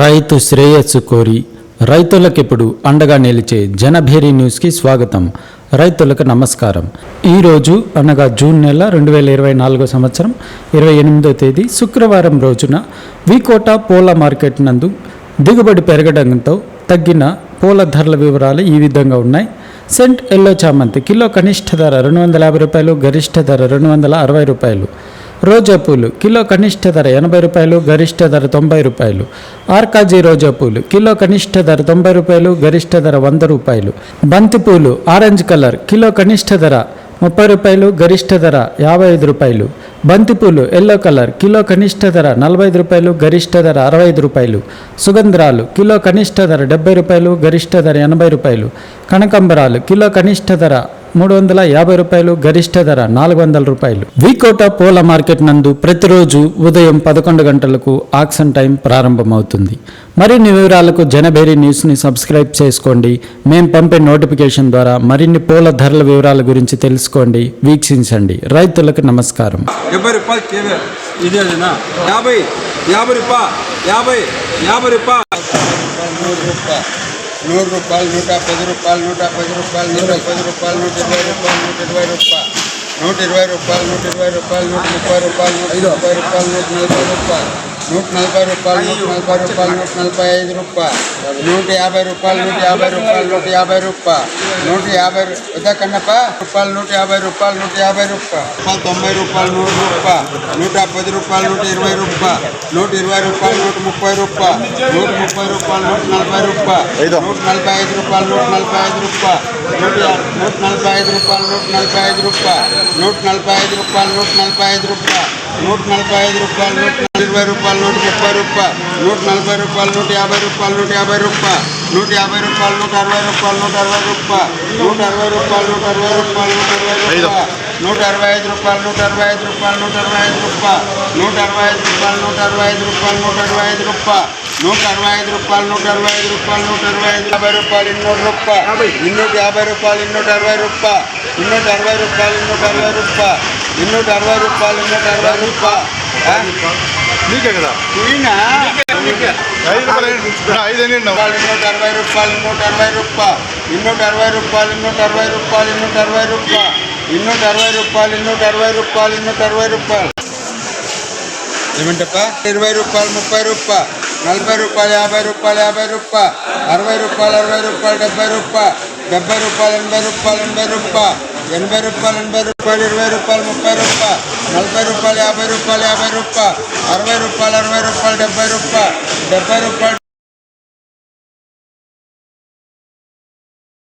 రైతు శ్రేయస్సు కోరి రైతులకిప్పుడు అండగా నిలిచే జనభేరి న్యూస్కి స్వాగతం. రైతులకు నమస్కారం. ఈరోజు అనగా జూన్ నెల రెండు వేల ఇరవై నాలుగో సంవత్సరం ఇరవై ఎనిమిదో తేదీ శుక్రవారం రోజున వికోట పూల మార్కెట్ నందు దిగుబడి పెరగడంతో తగ్గిన పూల ధరల వివరాలు ఈ విధంగా ఉన్నాయి. సెంట్ ఎల్లో చామంతి కిలో కనిష్ట ధర రెండు వందల యాభై రూపాయలు గరిష్ట ధర రెండు వందల అరవై రూపాయలు. రోజా పూలు కిలో కనిష్ట ధర ఎనభై రూపాయలు గరిష్ట ధర తొంభై రూపాయలు. ఆర్కాజీ రోజా పూలు కిలో కనిష్ట ధర తొంభై రూపాయలు గరిష్ట ధర వంద రూపాయలు. బంతి పూలు ఆరెంజ్ కలర్ కిలో కనిష్ట ధర ముప్పై రూపాయలు గరిష్ట ధర యాభై ఐదు రూపాయలు. బంతిపూలు ఎల్లో కలర్ కిలో కనిష్ట ధర నలభై ఐదు రూపాయలు గరిష్ట ధర అరవై ఐదు రూపాయలు. సుగంధరాలు కిలో కనిష్ట ధర డెబ్బై రూపాయలు గరిష్ట ధర ఎనభై రూపాయలు. కనకంబరాలు కిలో కనిష్ట ధర మూడు వందల యాభై రూపాయలు గరిష్ట ధర నాలుగు వందల రూపాయలు. వీకోట పూల మార్కెట్ నందు ప్రతిరోజు ఉదయం పదకొండు గంటలకు ఆక్షన్ టైం ప్రారంభమవుతుంది. మరిన్ని వివరాలకు జనబేరి న్యూస్ని సబ్స్క్రైబ్ చేసుకోండి. మేము పంపే నోటిఫికేషన్ ద్వారా మరిన్ని పూల ధరల వివరాల గురించి తెలుసుకోండి వీక్షించండి. రైతులకు నమస్కారం. యాభై యాభై రూపాయ యాభై యాభై రూపాయ నూరు రూపాయలు నూట పది రూపాయలు నూట పది రూపాయలు నూట పది రూపాయలు నూట ఇరవై రూపాయలు నూట ఇరవై రూపాయలు నూట ఇరవై రూపాయలు నూట ఇరవై రూపాయలు నూట ముప్పై రూపాయలు నూట ముప్పై రూపాయలు నూట నలభై రూపాయలు నూట నలభై రూపాయలు నూట నలభై రూపాయలు నూట నలభై ఐదు రూపాయలు నూట యాభై రూపాయలు నూట యాభై రూపాయలు నూట యాభై రూపాయలు నూట యాభై ఇదా కన్నప్ప రూపాయలు నూట యాభై రూపాయలు నూట యాభై రూపాయలు తొంభై రూపాయలు నూరు రూపాయలు నూట పది రూపాయలు నూట ఇరవై రూపాయలు నూట ఇరవై రూపాయలు నూట ముప్పై రూపాయలు నూట ముప్పై రూపాయలు నూట నలభై రూపాయలు నూట నలభై ఐదు రూపాయలు నూట నలభై ఐదు రూపాయలు నూట నూట నలభై ఐదు రూపాయలు నూట నలభై ఐదు రూపాయలు నూట నలభై ఐదు రూపాయలు నూట నలభై ఐదు రూపాయలు నూట నలభై ఐదు రూపాయలు నూట ఇరవై రూపాయలు నూట ముప్పై రూపాయలు నూట నలభై రూపాయలు నూట యాభై రూపాయలు నూట యాభై రూపాయలు నూట యాభై రూపాయలు నూట అరవై రూపాయలు నూట అరవై రూపాయలు నూట అరవై రూపాయలు నూట అరవై రూపాయలు నూట అరవై రూపాయలు. నూట అరవై ఐదు రూపాయలు నూట అరవై ఐదు రూపాయలు నూట అరవై ఐదు రూపాయలు. నూట అరవై ఐదు రూపాయలు నూట అరవై ఐదు రూపాయలు నూట అరవై ఐదు రూపాయలు. నూట అరవై ఐదు రూపాయలు నూట అరవై ఐదు రూపాయలు నూట అరవై ఐదు యాభై రూపాయలు ఇన్నూరు రూపాయలు. ఇన్నూట యాభై రూపాయలు ఇన్నూట అరవై రూపాయలు. ఇన్నూట అరవై రూపాయలు ఇన్నూట అరవై రూపాయలు. ఇన్నూట అరవై రూపాయలు ఇన్నూట అరవై రూపాయలు. నీకే కదా? ఐదు నూట అరవై రూపాయలు నూట అరవై రూపాయలు ಇನ್ನೂಟ ಅರವೈ ರೂಪಾಯಿ ಇನ್ನೂಟ ಅರವೈ ರೂಪಾಯಿ ಇನ್ನೂಟ ಅರವೈ ರೂಪಾಯಿ ಇನ್ನೂಟ ಅರವೈ ರೂಪಾಯಿ ಇನ್ನೂಟ ಅರವೈ ರೂಪಾಯಿ ಇನ್ನೂಟ ಅರವೈ ರೂಪಾಯಿ ఏమంటప్ప? ఇరవై రూపాయలు ముప్పై రూపాయ నలభై రూపాయలు యాభై రూపాయలు యాభై రూపాయ అరవై రూపాయలు అరవై రూపాయలు డెబ్బై రూపాయ డెబ్బై రూపాయలు ఎనభై రూపాయలు ఎనభై రూపాయ ఎనభై రూపాయలు ఎనభై రూపాయలు ఇరవై రూపాయలు ముప్పై రూపాయలు నలభై రూపాయలు యాభై రూపాయలు యాభై రూపాయలు అరవై రూపాయలు అరవై రూపాయలు డెబ్బై రూపాయలు డెబ్బై రూపాయలు.